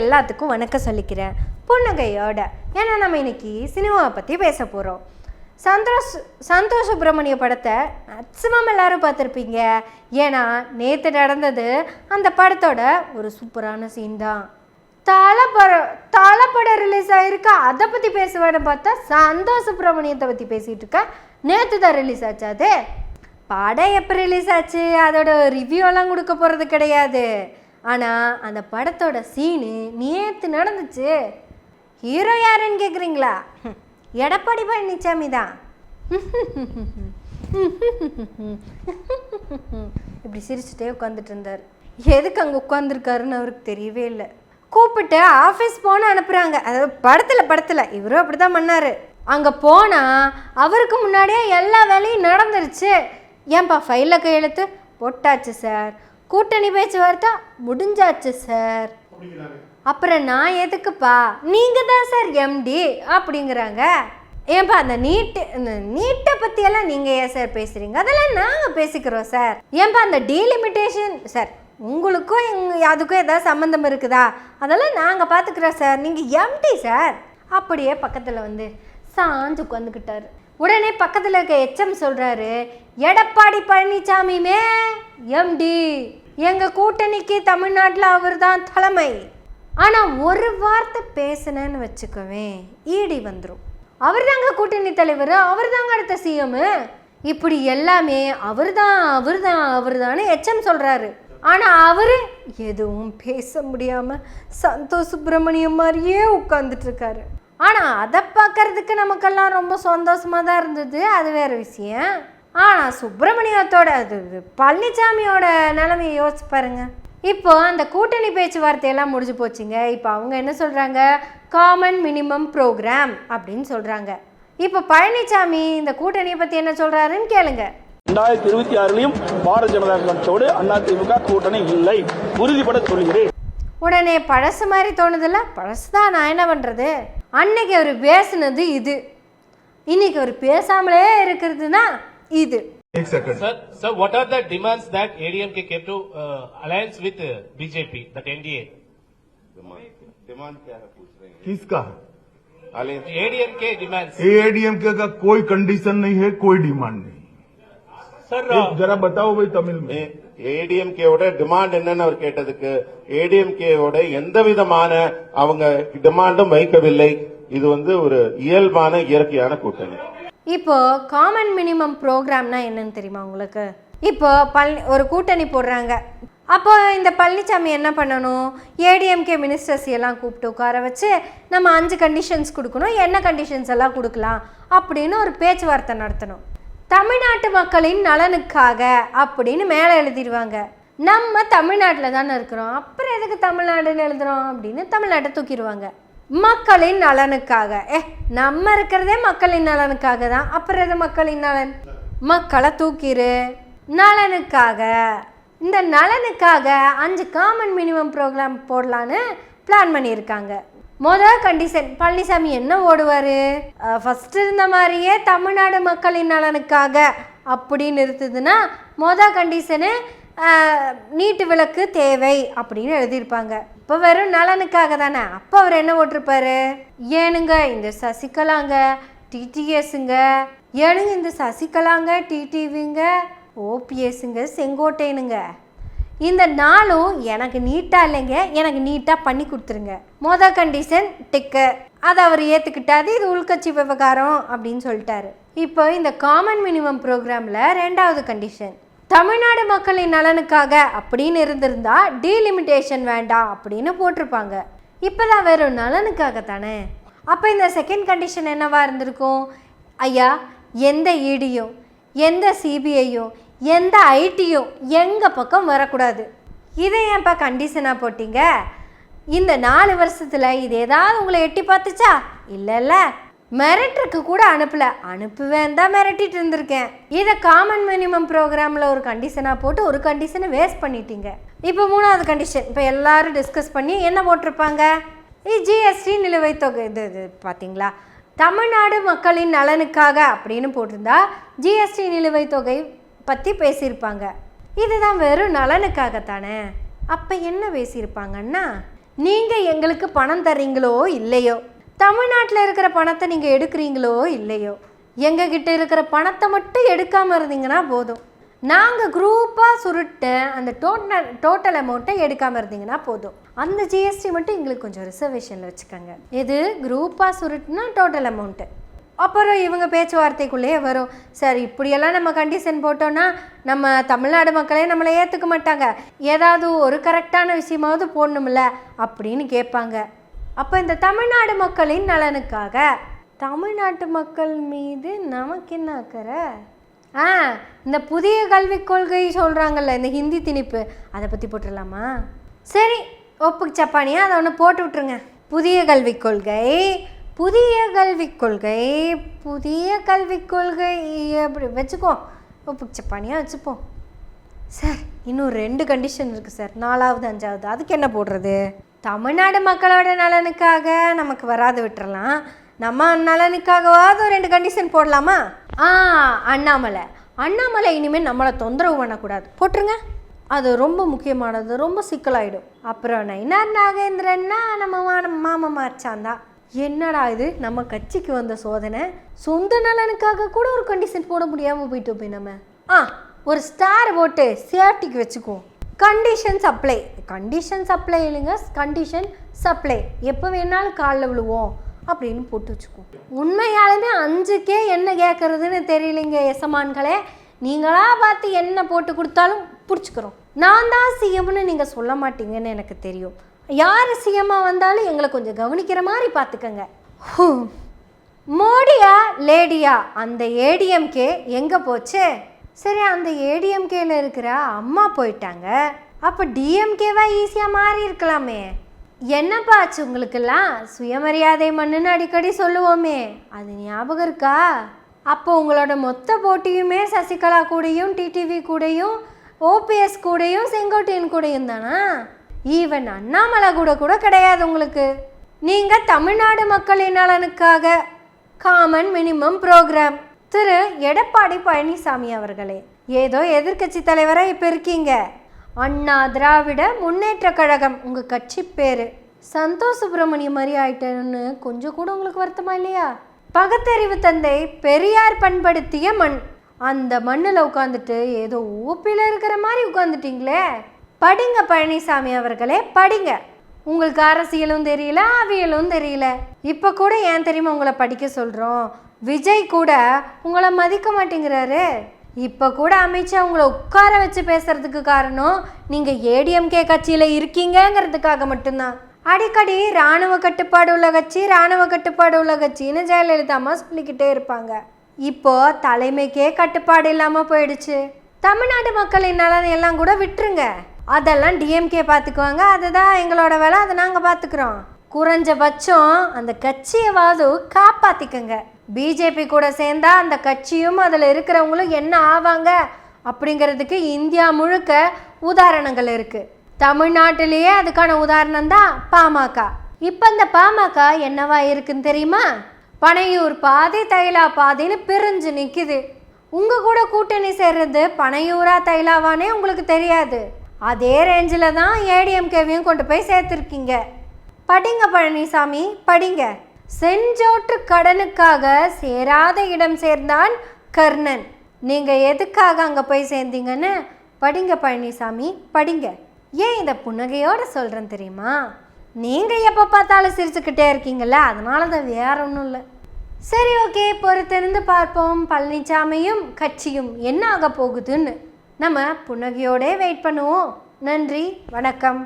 எல்லாத்துக்கும் வணக்கம் சொல்லிக்கிறேன். புன்னகையோட. ஏன்னா நம்ம இன்னைக்கு சினிமாவை பற்றி பேச போகிறோம் சந்தோஷ் சந்தோஷ் சுப்பிரமணிய படத்தை மேக்ஸிமம் எல்லாரும் பார்த்துருப்பீங்க. ஏன்னா நேற்று நடந்தது அந்த படத்தோட ஒரு சூப்பரான சீன் தான். தலைப்படம் தலைப்படம் ரிலீஸ் ஆகிருக்கு அதை பற்றி பேசுவேன்னு பார்த்தா சந்தோஷ் சுப்பிரமணியத்தை பற்றி பேசிகிட்டு இருக்கேன். நேற்று தான் ரிலீஸ் ஆச்சு அது. படம் எப்போ ரிலீஸ் ஆச்சு? அதோட ரிவ்யூலாம் கொடுக்க போகிறது கிடையாது. ஆனால் அந்த படத்தோட சீனு நேற்று நடந்துச்சு. ஹீரோ யாருன்னு கேட்குறீங்களா எடப்பாடி பழனிசாமி தான். இப்படி சிரிச்சுட்டே உட்காந்துட்டு இருந்தார். எதுக்கு அங்கே உட்காந்துருக்காருன்னு அவருக்கு தெரியவே இல்லை. கூப்பிட்டு ஆஃபீஸ் போன அனுப்புகிறாங்க அதாவது படத்தில் படத்தில். இவரும் அப்படி தான் பண்ணார். அங்கே போனால் அவருக்கு முன்னாடியே எல்லா வேலையும் நடந்துருச்சு. ஏன்பா ஃபைலில் கையெழுத்து? போட்டாச்சு சார் கூட்டணி பேச்சுவார்த்தை முடிஞ்சாச்சு சார். அப்புறம் நான் எதுக்குப்பா? நீங்கள் தான் சார் எம்டி அப்படிங்கிறாங்க. ஏன்பா அந்த நீட்டு இந்த நீட்டை பற்றியெல்லாம் நீங்கள் ஏன் சார் பேசுகிறீங்க அதெல்லாம் நாங்கள் பேசிக்கிறோம் சார். ஏன்பா அந்த டீலிமிட்டேஷன் சார் உங்களுக்கும் எங்க அதுக்கும் ஏதாவது சம்மந்தம் இருக்குதா? அதெல்லாம் நாங்கள் பார்த்துக்குறோம் சார். நீங்கள் எம்டி சார். அப்படியே பக்கத்தில் வந்து சாஞ்சு உட்காந்துக்கிட்டாரு. உடனே பக்கத்தில் இருக்க எச்எம் சொல்கிறாரு எடப்பாடி பழனிசாமியுமே எம்டி எங்கள் கூட்டணிக்கு தமிழ்நாட்டில் அவர் தான் தலைமை. ஆனால் ஒரு வார்த்தை பேசுனேன்னு வச்சுக்கோவேன் ஈடி வந்துடும் அவர் தாங்க கூட்டணி தலைவர் அவர் தாங்க அடுத்த சிஎம்மு இப்படி எல்லாமே அவர் தான் அவர் தான் அவர் தானே எச்எம் சொல்கிறாரு ஆனால் அவர் எதுவும் பேச முடியாமல் சந்தோஷ் சுப்பிரமணியம் மாதிரியே உட்காந்துட்டு இருக்காரு. ஆனால் அதை பார்க்கறதுக்கு நமக்கெல்லாம் ரொம்ப சந்தோஷமாக தான் இருந்தது. அது வேற விஷயம். ஆனால் சுப்பிரமணியத்தோட அது பழனிசாமியோட நிலைமையை யோசிச்சு பாருங்க. இப்போ அந்த கூட்டணி பேச்சுவார்த்தையெல்லாம் முடிஞ்சு போச்சுங்க. இப்போ அவங்க என்ன சொல்கிறாங்க காமன் மினிமம் ப்ரோக்ராம் அப்படின்னு சொல்கிறாங்க இப்போ பழனிசாமி இந்த கூட்டணியை பற்றி என்ன சொல்கிறாருன்னு கேளுங்க. ரெண்டாயிரத்தி இருபத்தி ஆறுலையும் பாரதிய ஜனதா கட்சியோடு அதிமுக கூட்டணி இல்லை. உறுதிபட சொல்கிறேன் உடனே பழசு மாதிரி தோணுதில்ல? பழசு தான் நான் என்ன பண்ணுறது அன்னைக்கு அவர் பேசுனது இது இன்னைக்கு அவர் பேசாமலே இருக்கிறதுனா இது Sir, sir, what are the demands that ADMK came to uh, alliance with uh, BJP, that NDA? Demand क्या है पूछ रहे हैं किसका अलायंस ADMK demands. एआईडीएमके का कोई कंडीशन नहीं है कोई डिमांड नहीं Sir, एक uh, जरा बताओ भाई तमिल में ஏடிஎம்கேவோட டிமாண்ட் என்னன்னு அவர் கேட்டதுக்கு ஏடிஎம்கேவோட எந்த விதமான அவங்க டிமாண்டும் வைக்கவில்லை. இது வந்து ஒரு இயல்பான இயற்கையான கூட்டணி. இப்போ காமன் மினிமம் ப்ரோக்ராம்னா என்னன்னு தெரியுமா உங்களுக்கு? இப்போ பழனி ஒரு கூட்டணி போடுறாங்க. அப்போ இந்த பழனிசாமி என்ன பண்ணணும்? ஏடிஎம்கே மினிஸ்டர்ஸ் எல்லாம் கூப்பிட்டு உட்கார வச்சு நம்ம அஞ்சு கண்டிஷன்ஸ் கொடுக்கணும். என்ன கண்டிஷன்ஸ் எல்லாம் கொடுக்கலாம்? அப்படின்னு ஒரு பேச்சுவார்த்தை நடத்தணும். தமிழ்நாட்டு மக்களின் நலனுக்காக அப்படின்னு மேலே எழுதிடுவாங்க. நம்ம தமிழ்நாட்டில் தானே இருக்கிறோம். அப்புறம் எதுக்கு தமிழ்நாடுன்னு எழுதுறோம் அப்படின்னு தமிழ்நாட்டை தூக்கிடுவாங்க. மக்களின் நலனுக்காக. ஏ நம்ம இருக்கிறதே மக்களின் நலனுக்காக தான். அப்புறம் எது மக்களின் நலன்? மக்களை தூக்கிடு. நலனுக்காக. இந்த நலனுக்காக அஞ்சு காமன் மினிமம் ப்ரோக்ராம் போடலான்னு பிளான் பண்ணியிருக்காங்க. மொதல் கண்டிஷன் பழனிசாமி என்ன ஓடுவார்? ஃபஸ்ட்டு இருந்த மாதிரியே தமிழ்நாடு மக்களின் நலனுக்காக அப்படின்னு இருந்ததுன்னா மொதல் கண்டிஷனு நீட்டு விளக்கு தேவை அப்படின்னு எழுதியிருப்பாங்க. இப்போ வெறும் நலனுக்காக தானே அப்போ அவர் என்ன ஓட்டிருப்பாரு? ஏனுங்க இந்த சசிகலாங்க டிடிஎஸுங்க ஏனுங்க இந்த சசிகலாங்க டிடிவிங்க ஓபிஎஸ்ங்க செங்கோட்டையனுங்க. இந்த நாளும் எனக்கு நீட்டாக இல்லைங்க. எனக்கு நீட்டாக பண்ணி கொடுத்துருங்க. மொதல் கண்டிஷன் டிக்கு அதை அவர் ஏற்றுக்கிட்டாது இது உள்கட்சி விவகாரம் அப்படின்னு சொல்லிட்டாரு. இப்போ இந்த காமன் மினிமம் ப்ரோக்ராமில் ரெண்டாவது கண்டிஷன் தமிழ்நாடு மக்களின் நலனுக்காக அப்படின்னு இருந்திருந்தா டீலிமிட்டேஷன் வேண்டாம் அப்படின்னு போட்டிருப்பாங்க. இப்போதான் வெறும் நலனுக்காக தானே அப்போ இந்த செகண்ட் கண்டிஷன் என்னவா இருந்திருக்கும்? ஐயா எந்த இடியும் எந்த சிபிஐயும் எந்த ஐடியும் எங்கள் பக்கம் வரக்கூடாது. இதை ஏன்ப்பா கண்டிஷனாக போட்டீங்க? இந்த நாலு வருஷத்தில் இது ஏதாவது உங்களை எட்டி பார்த்துச்சா? இல்லைல்ல. மிரட்டுறக்கு கூட அனுப்பல. அனுப்புவேன் தான் மிரட்டிட்டு இருந்திருக்கேன். இதை காமன் மினிமம் ப்ரோக்ராமில் ஒரு கண்டிஷனாக போட்டு ஒரு கண்டிஷனை வேஸ்ட் பண்ணிட்டீங்க. இப்போ மூணாவது கண்டிஷன் இப்போ எல்லாரும் டிஸ்கஸ் பண்ணி என்ன போட்டிருப்பாங்க? ஜிஎஸ்டி நிலுவைத் தொகை. இது இது பார்த்தீங்களா? தமிழ்நாடு மக்களின் நலனுக்காக அப்படின்னு போட்டிருந்தா ஜிஎஸ்டி நிலுவைத் தொகை பற்றி பேசியிருப்பாங்க. இதுதான் வெறும் நலனுக்காகத்தானே. அப்போ என்ன பேசியிருப்பாங்கன்னா நீங்கள் எங்களுக்கு பணம் தர்றீங்களோ இல்லையோ தமிழ்நாட்டில் இருக்கிற பணத்தை நீங்கள் எடுக்கிறீங்களோ இல்லையோ எங்ககிட்ட இருக்கிற பணத்தை மட்டும் எடுக்காமல் இருந்தீங்கன்னா போதும். நாங்கள் குரூப்பாக சுருட்ட அந்த டோட்டல் டோட்டல் அமௌண்ட்டை எடுக்காமல் இருந்தீங்கன்னா போதும். அந்த ஜிஎஸ்டி மட்டும் எங்களுக்கு கொஞ்சம் ரிசர்வேஷனில் வச்சுக்கோங்க. எது? குரூப்பாக சுருட்டுனா டோட்டல் அமௌண்ட்டு அப்புறம் இவங்க பேச்சுவார்த்தைக்குள்ளேயே வரும். சார் இப்படியெல்லாம் நம்ம கண்டிஷன் போட்டோன்னா நம்ம தமிழ்நாடு மக்களே நம்மளை ஏற்றுக்க மாட்டாங்க. ஏதாவது ஒரு கரெக்டான விஷயமாவது போடணும்ல அப்படின்னு கேட்பாங்க. அப்போ இந்த தமிழ்நாடு மக்களின் நலனுக்காக தமிழ்நாட்டு மக்கள் மீது நமக்கு என்ன அக்கறை? ஆ இந்த புதிய கல்விக் கொள்கை சொல்கிறாங்கல்ல இந்த ஹிந்தி திணிப்பு அதை பற்றி போட்டுடலாமா? சரி ஒப்புக்கு சப்பானியா அதை ஒன்று போட்டு விட்ருங்க புதிய கல்விக் கொள்கை புதிய கல்விக் கொள்கை புதிய கல்விக் கொள்கை. அப்படி வச்சுக்கோ. ஒப்புக்கு சப்பானியாக வச்சுப்போம் சார் இன்னும் ரெண்டு கண்டிஷன் இருக்குது சார். நாலாவது அஞ்சாவது. அதுக்கு என்ன போடுறது? தமிழ்நாடு மக்களோட நலனுக்காக நமக்கு வராது விட்டுறலாம். நம்ம நலனுக்காகவாவது ரெண்டு கண்டிஷன் போடலாமா? ஆ அண்ணாமலை. அண்ணாமலை இனிமேல் நம்மளை தொந்தரவு பண்ணக்கூடாது. போட்டுருங்க. அது ரொம்ப முக்கியமானது. ரொம்ப சிக்கலாயிடும். அப்புறம் நயினார் நாகேந்திரன்னா நம்ம மா- மாமா தான் என்னடா இது? நம்ம கட்சிக்கு வந்த சோதனை சொந்த நலனுக்காக கூட ஒரு கண்டிஷன் போட முடியாமல் போயிட்டோம் போய் நம்ம. ஆ ஒரு ஸ்டார் போட்டு சேஃப்டிக்கு வச்சுக்குவோம் கண்டிஷன் சப்ளை கண்டிஷன் சப்ளை இல்லைங்க கண்டிஷன் சப்ளை எப்போ வேணாலும் காலில் விழுவோம் அப்படின்னு போட்டு வச்சுக்குவோம் உண்மையாலுமே அஞ்சுக்கே என்ன கேட்குறதுன்னு தெரியலைங்க எசமான்களே. நீங்களாக பார்த்து என்ன போட்டு கொடுத்தாலும் பிடிச்சிக்கிறோம். நான் தான் சிஎம்னு நீங்கள் சொல்ல மாட்டீங்கன்னு எனக்கு தெரியும். யார் சிஎம்மாக வந்தாலும் எங்களை கொஞ்சம் கவனிக்கிற மாதிரி பார்த்துக்கங்க. மோடியா லேடியா அந்த ஏடிஎம்கே எங்கே போச்சு? சரி அந்த ஏடிஎம்கேல இருக்கிற அம்மா போயிட்டாங்க. அப்போ டிஎம்கேவா ஈஸியாக மாறி இருக்கலாமே. என்னப்பா ஆச்சு உங்களுக்கெல்லாம்? சுயமரியாதை மண்ணுன்னு அடிக்கடி சொல்லுவோமே. அது ஞாபகம் இருக்கா? அப்போ உங்களோட மொத்த போட்டியுமே சசிகலா கூடயும் டிடிவி கூடயும் ஓபிஎஸ் கூடயும் செங்கோட்டையன் கூடயும் தானா? ஈவன் அண்ணாமலை கூட கூட கிடையாது உங்களுக்கு. நீங்கள் தமிழ்நாடு மக்களின் நலனுக்காக common minimum programme Thiru. Edappadi Palaniswami அவர்களே ஏதோ எதிர்க்கட்சி தலைவராக இப்போ இருக்கீங்க? அண்ணா திராவிட முன்னேற்ற கழகம் உங்கள் கட்சி பேர். சந்தோஷ் சுப்பிரமணியம் மாதிரி ஆயிட்டேன்னு கொஞ்சம் கூட உங்களுக்கு வருத்தமா இல்லையா? பகத்தறிவு தந்தை பெரியார் பண்படுத்திய மண். அந்த மண்ணில் உட்காந்துட்டு ஏதோ ஊப்பியில் இருக்கிற மாதிரி உட்காந்துட்டீங்களே படிங்க பழனிசாமி அவர்களே படிங்க. உங்களுக்கு அரசியலும் தெரியல அவியலும் தெரியல. இப்போ கூட ஏன் தெரியுமா உங்களை படிக்க சொல்கிறோம் விஜய் கூட உங்களை மதிக்க மாட்டேங்கிறாரு. இப்போ கூட அமித்ஷா உங்களை உட்கார வச்சு பேசுறதுக்கு காரணம் நீங்கள் ஏடிஎம்கே கட்சியில் இருக்கீங்கங்கிறதுக்காக மட்டும்தான். அடிக்கடி இராணுவ கட்டுப்பாடு உள்ள கட்சி இராணுவ கட்டுப்பாடு உள்ள கட்சின்னு ஜெயலலிதா அம்மா சொல்லிக்கிட்டே இருப்பாங்க. இப்போ தலைமைக்கே கட்டுப்பாடு இல்லாமல் போயிடுச்சு. தமிழ்நாட்டு மக்களின் நலன் எல்லாம் கூட விட்டுருங்க. அதெல்லாம் டிஎம்கே பார்த்துக்குவாங்க. அதுதான் எங்களோட வேலை அதை நாங்கள் பார்த்துக்குறோம். குறைஞ்சபட்சம் அந்த கட்சியவாவது காப்பாற்றிக்கங்க பிஜேபி கூட சேர்ந்தா அந்த கட்சியும் அதில் இருக்கிறவங்களும் என்ன ஆவாங்க அப்படிங்கிறதுக்கு இந்தியா முழுக்க உதாரணங்கள் இருக்குது தமிழ்நாட்டிலேயே அதுக்கான உதாரணம் தான் பாமக. இப்போ இந்த பாமக என்னவா இருக்குன்னு தெரியுமா? பனையூர் பாதி தைலா பாதின்னு பிரிஞ்சு நிற்குது உங்கள் கூட கூட்டணி சேர்றது பனையூரா தைலாவானே உங்களுக்கு தெரியாது. அதே ரேஞ்சில் தான் ஏடிஎம்கேவையும் கொண்டு போய் சேர்த்துருக்கீங்க. படிங்க பழனிசாமி படிங்க. செஞ்சோற்று கடனுக்காக சேராத இடம் சேர்ந்தான் கர்ணன். நீங்கள் எதுக்காக அங்கே போய் சேர்ந்தீங்கன்னு? படிங்க பழனிசாமி படிங்க. ஏன் இதை புன்னகையோடு சொல்கிறேன் தெரியுமா? நீங்கள் எப்போ பார்த்தாலும் சிரிச்சுக்கிட்டே இருக்கீங்கள அதனால தான் வேற ஒன்றும் இல்லை. சரி ஓகே பொறுத்திருந்து பார்ப்போம். பழனிசாமியும் கட்சியும் என்ன ஆக போகுதுன்னு. நம்ம புன்னகையோடே வெயிட் பண்ணுவோம். நன்றி வணக்கம்.